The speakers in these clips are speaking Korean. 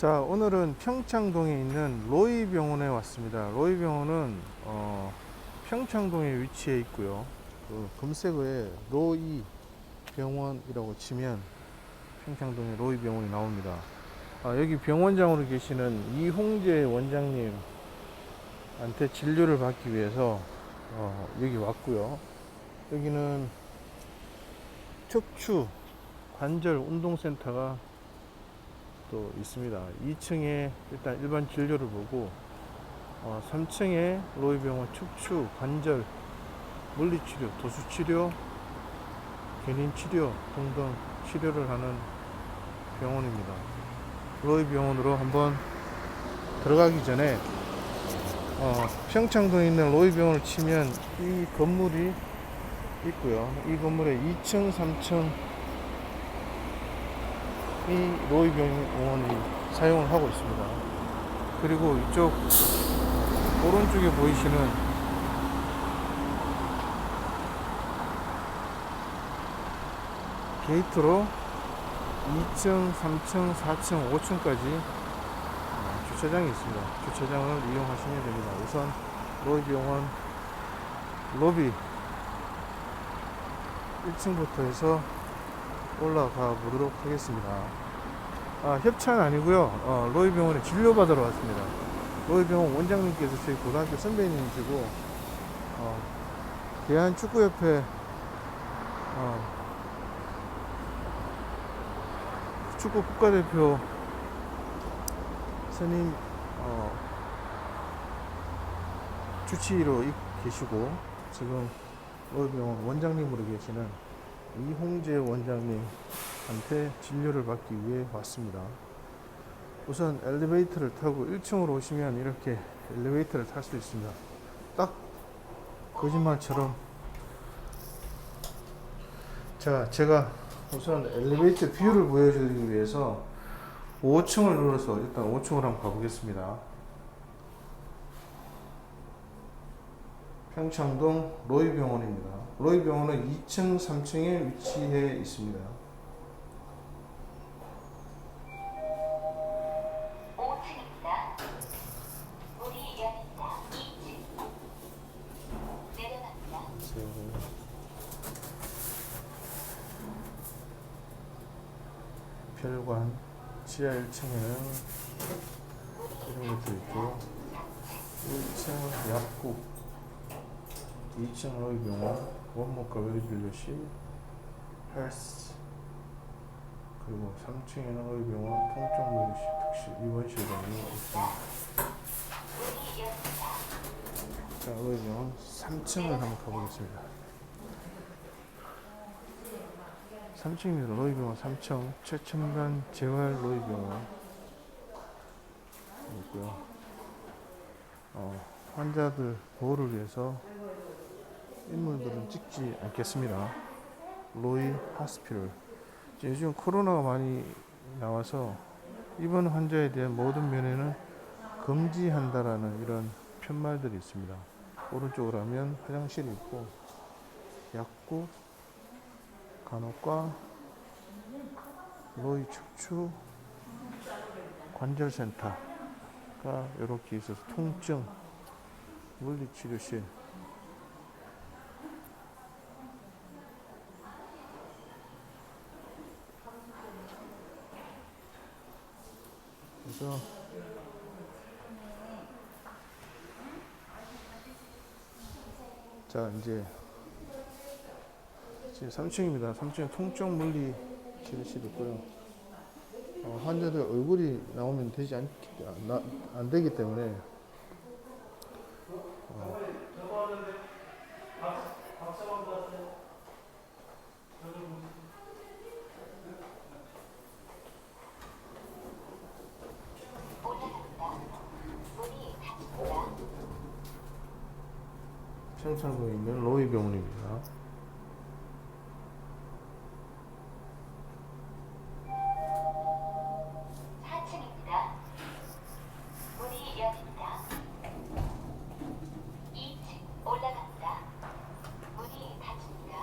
자, 오늘은 평창동에 있는 로이 병원에 왔습니다. 로이 병원은 어, 평창동에 위치해 있고요. 그 검색어에 로이 병원이라고 치면 평창동에 로이 병원이 나옵니다. 아, 여기 병원장으로 계시는 이홍재 원장님한테 진료를 받기 위해서 어, 여기 왔고요. 여기는 척추 관절 운동센터가 또 있습니다. 2층에 일단 일반 진료를 보고 어, 3층에 로이병원 척추 관절 물리치료, 도수치료, 견인치료 등등 치료를 하는 병원입니다. 로이 병원으로 한번 들어가기 전에 어, 평창동에 있는 로이 병원을 치면 이 건물이 있고요. 이 건물에 2층, 3층 이 로이병원이 사용을 하고 있습니다. 그리고 이쪽 오른쪽에 보이시는 게이트로 2층, 3층, 4층, 5층까지 주차장이 있습니다. 주차장을 이용하시면 됩니다. 우선 로이병원 로비 1층부터 해서 올라가 보도록 하겠습니다. 아, 협찬 아니고요. 어, 로이 병원에 진료 받으러 왔습니다. 로이 병원 원장님께서 저희 고등학교 선배님이시고 어, 대한 축구협회 어, 축구 국가대표 선임 어, 주치의로 이- 계시고 지금 로이 병원 원장님으로 계시는 이홍재 원장님한테 진료를 받기 위해 왔습니다. 우선 엘리베이터를 타고 1층으로 오시면 이렇게 엘리베이터를 탈 수 있습니다. 딱 거짓말처럼 자 제가 우선 엘리베이터 뷰를 보여드리기 위해서 5층을 눌러서 일단 5층으로 한번 가보겠습니다. 평창동 로이병원입니다. 로이병원은 2층, 3층에 위치해 있습니다. 5층입니다. 문이 열립니다. 2층. 내려갑니다. 별관 지하 1층에는 이런 것도 있고 1층 약국 2층 로이병원 원목과 외진료실 헬스 그리고 3층에는 로이병원 통증물리실 특실 입원실 등이 있습니다. 자, 로이병원 3층을 한번 가보겠습니다. 3층입니다. 로이병원 3층 최첨단 재활 로이병원 있고요. 어, 환자들 보호를 위해서 인물들은 찍지 않겠습니다. 로이 하스피럴. 이제 요즘 코로나가 많이 나와서 입원 환자에 대한 모든 면회는 금지한다라는 이런 편말들이 있습니다. 오른쪽으로 하면 화장실이 있고 약국, 간호과, 로이 척추 관절센터가 이렇게 있어서 통증 물리치료실 그래서 자 이제 지금 3층입니다. 3층에 통증 물리 치료실 있고요. 어, 환자들 얼굴이 나오면 되지 않, 안, 나- 안 되기 때문에 어, 올라갑니다. 문이 닫힙니다. 평창동에 있는 로이 병원입니다. 사층입니다 문이 열립니다. 2층 올라갑니다. 문이 닫힙니다.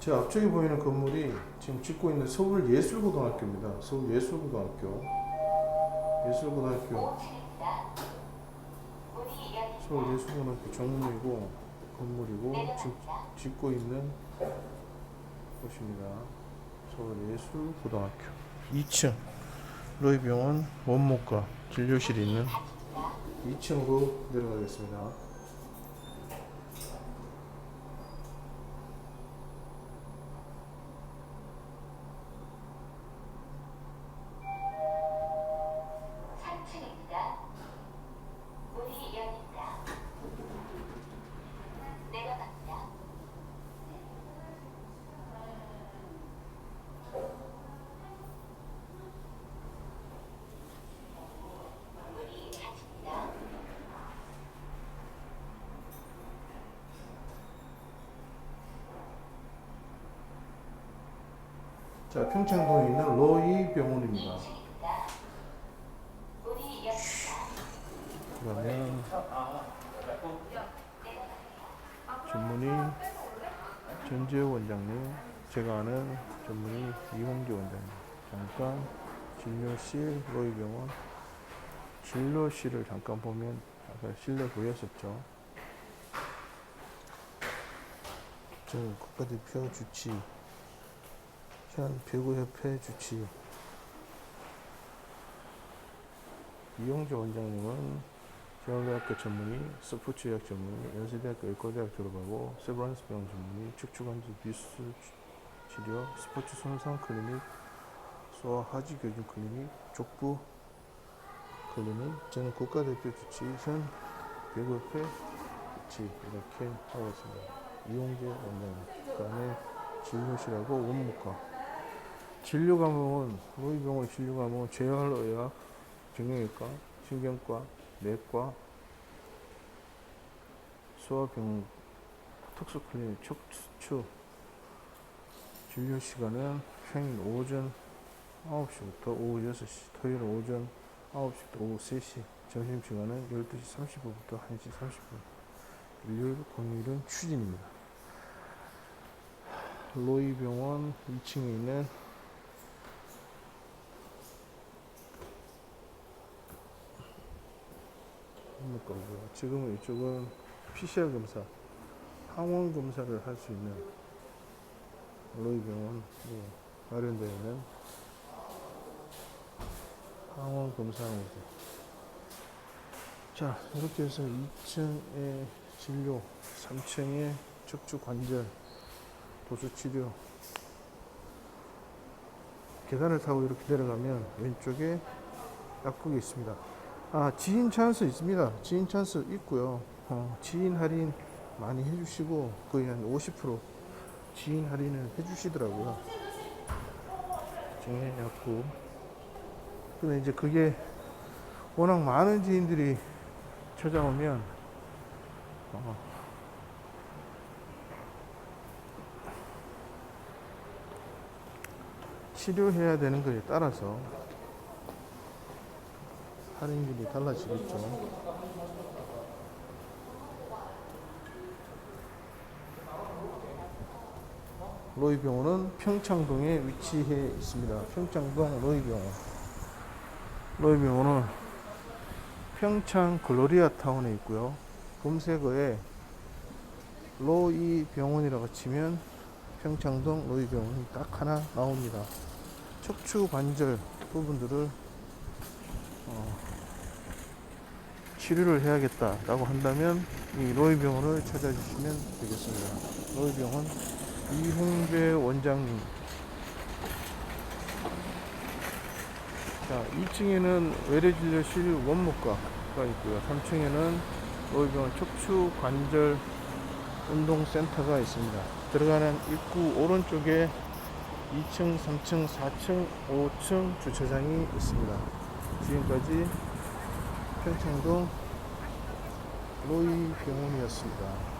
제 앞쪽에 보이는 건물이 지금 짓고 있는 서울예술고등학교입니다. 서울예술고등학교. 예술고등학교. 5층입니다. 문이 열립니다. 서울예술고등학교 정문이고 건물이고 내려갑니다. 짓고 있는 곳입니다. 서울 예술고등학교 2층 로이병원 원목과 진료실이 있는 2층으로 내려가겠습니다. 삼층입니다 문이 열립니다. 내려갑니다. 문이 닫힙니다. 자 평창동에 있는 로이 병원입니다. 2층입니다. 문이 열립니다. 그러면 전문의 전재호 원장님, 제가 아는 전문의 이홍재 원장님. 잠깐 진료실 로이 병원 진료실을 잠깐 보면 아까 실내 보였었죠. 저 국가대표 주치 현 배구협회 주치 이용재 원장님은 대학교 전문의, 스포츠의학 전문의, 연세대학교 의과대학 졸업하고 세브란스 병원 전문의, 척추관절 비수 치료, 스포츠 손상 클리닉, 소아 하지 교정 클리닉, 족부 클리닉, 저는 국가대표 주치, 현 배구협회 주치 이렇게 하고 있습니다. 이용재 원장님, 그다음에 진료실하고 원무과. 진료 과목은 로이병원 진료 과목은 재활의학, 정형외과, 신경과, 내과, 소아병, 특수클리닉, 척추 진료 시간은 평일 오전 9시부터 오후 6시, 토요일 오전 9시부터 오후 3시, 점심시간은 12시 30분부터 1시 30분, 일요일, 공휴일은 추진입니다. 로이병원 2층에 있는 거고요. 지금 이쪽은 PCR 검사, 항원 검사를 할 수 있는 로이 병원 마련되어 있는 항원 검사입니다. 자, 이렇게 해서 2층의 진료, 3층의 척추 관절, 도수 치료. 계단을 타고 이렇게 내려가면 왼쪽에 약국이 있습니다. 아, 지인 찬스 있습니다. 지인 찬스 있고요. 어, 지인 할인 많이 해주시고 거의 한 50% 지인 할인을 해주시더라고요. 약국. 근데 이제 그게 워낙 많은 지인들이 찾아오면 어, 치료해야 되는 거에 따라서 할인율이 달라지겠죠. 로이병원은 평창동에 위치해 있습니다. 평창동 로이병원. 로이병원은 평창 글로리아 타운에 있고요. 검색어에 로이병원이라고 치면 평창동 로이병원이 딱 하나 나옵니다. 척추 관절 부분들을 어, 치료를 해야겠다라고 한다면 이 로이병원을 찾아주시면 되겠습니다. 로이병원 이홍배 원장님. 자, 2층에는 외래진료실 원목과가 있고요. 3층에는 로이병원 척추 관절 운동센터가 있습니다. 들어가는 입구 오른쪽에 2층, 3층, 4층, 5층 주차장이 있습니다. 지금까지 평창동 로이 병원이었습니다.